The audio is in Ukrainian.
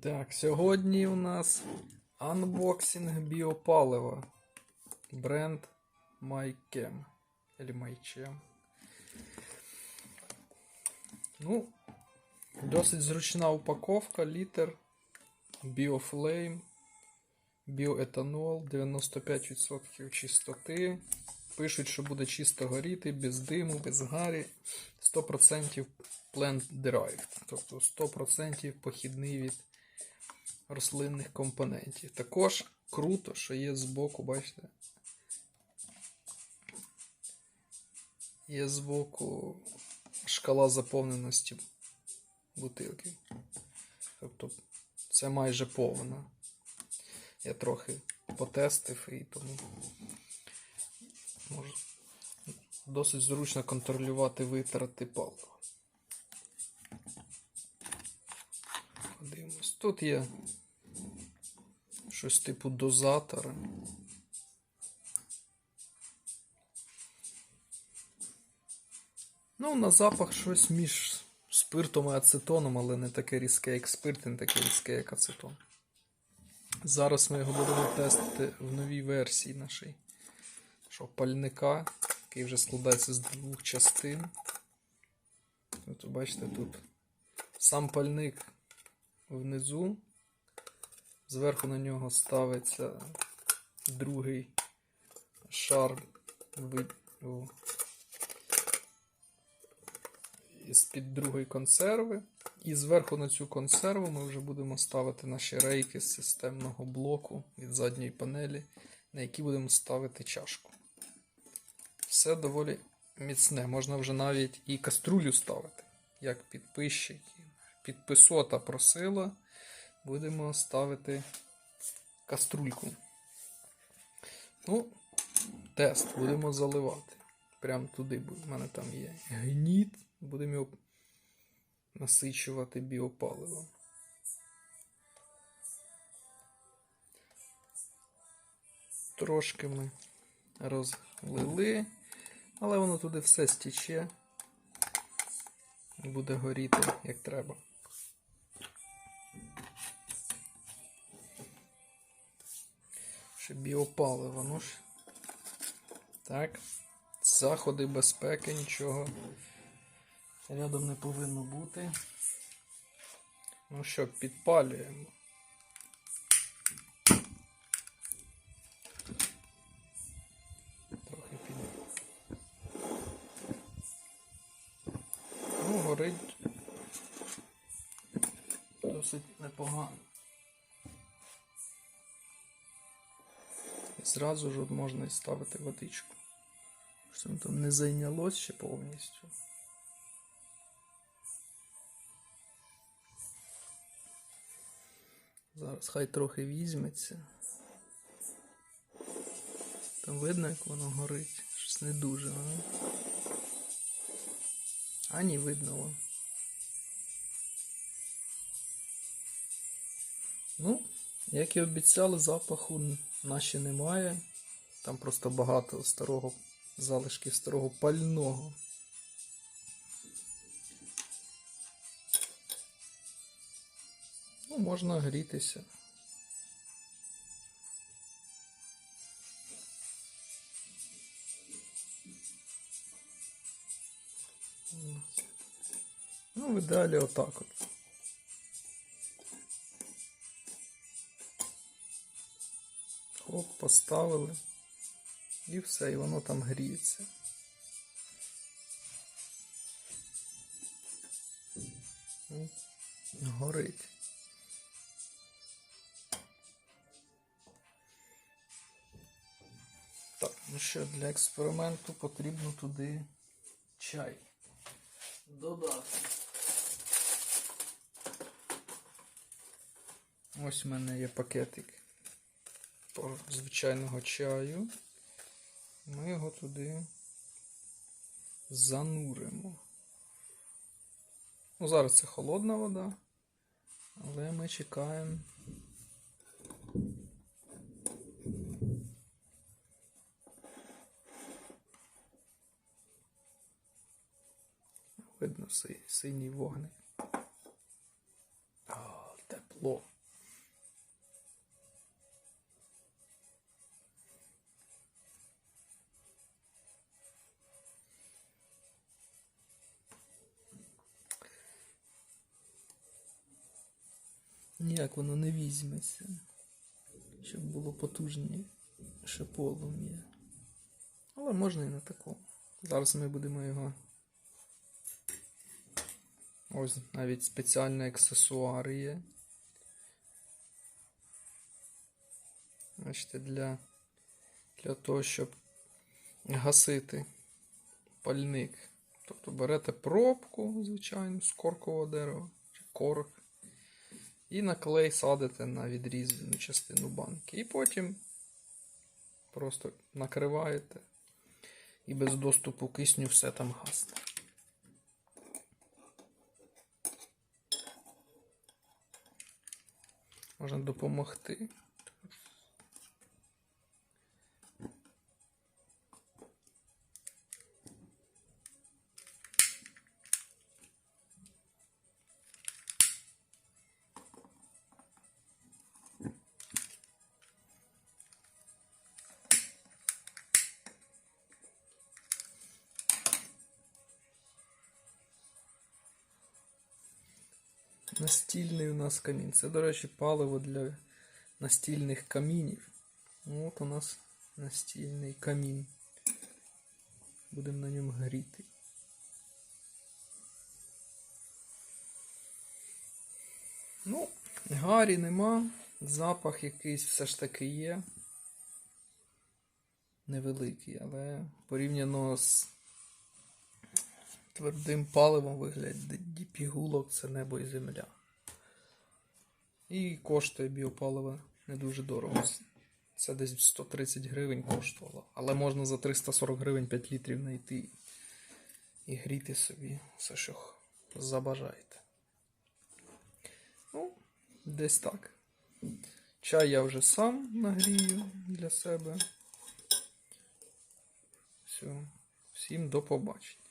Так, сьогодні у нас анбоксинг біопалива. Бренд MyChem. Или MyChem. Ну, досить зручна упаковка, літр, біофлейм, біоетанол, 95% чистоти. Пишуть, що буде чисто горіти, без диму, без гарі. 100% plant derived, тобто 100% похідний від рослинних компонентів. Також круто, що є збоку, бачите, є збоку шкала заповненості бутилки. Тобто це майже повна. Я трохи потестив і тому може досить зручно контролювати витрати палива. Подивимось. Тут є щось типу дозатора. Ну, на запах щось між спиртом і ацетоном, але не таке різке, як спирт, не таке різке, як ацетон. Зараз ми його будемо тестити в новій версії нашої що, пальника, який вже складається з двох частин. От, бачите, тут сам пальник внизу. Зверху на нього ставиться другий шар із-під другої консерви. І зверху на цю консерву ми вже будемо ставити наші рейки з системного блоку від задньої панелі, на які будемо ставити чашку. Все доволі міцне. Можна вже навіть і каструлю ставити, як підписчики. Підписота просила. Будемо ставити каструльку. Ну, тест будемо заливати. Прямо туди. У мене там є гніт. Будемо його насичувати біопаливом. Трошки ми розлили, але воно туди все стіче буде горіти як треба. Ще біопаливо, ну ж. Так. Заходи безпеки, нічого рядом не повинно бути. Ну що, підпалюємо. Трохи під. Ну, горить досить непогано. Зразу ж можна і ставити водичку. Що там не зайнялось ще повністю. Зараз хай трохи візьметься. Там видно, як воно горить. Щось не дуже, а? А ні, видно воно. Ну, як і обіцяли, запаху наче немає. Там просто багато старого залишків старого пального. Ну, можна грітися. Ну, в ідеалі отак от. Оп, поставили. І все, і воно там гріється. Горить. Так, ну що, для експерименту потрібно туди чай. Додати. Ось у мене є пакетик звичайного чаю. Ми його туди зануримо. Ну, зараз це холодна вода, але ми чекаємо. Видно си- синій вогник. О, тепло. Ніяк воно не візьметься, щоб було потужніше полум'я. Але можна і на такому. Зараз ми будемо його. Ось навіть спеціальні аксесуари є. Бачите, для, для того, щоб гасити пальник. Тобто берете пробку, звичайно, з коркового дерева чи корок. І на клей садите на відрізану частину банки. І потім просто накриваєте і без доступу кисню все там гасне. Можна допомогти. Настільний у нас камін. Це, до речі, паливо для настільних камінів. От у нас настільний камін. Будемо на ньому гріти. Ну, гарі нема. Запах якийсь все ж таки є. Невеликий, але порівняно з твердим паливом вигляді пігулок це небо і земля. І коштує біопаливо не дуже дорого. Це десь 130 гривень коштувало. Але можна за 340 гривень 5 літрів знайти і гріти собі все, що забажаєте. Ну, десь так. Чай я вже сам нагрію для себе. Все. Всім до побачення.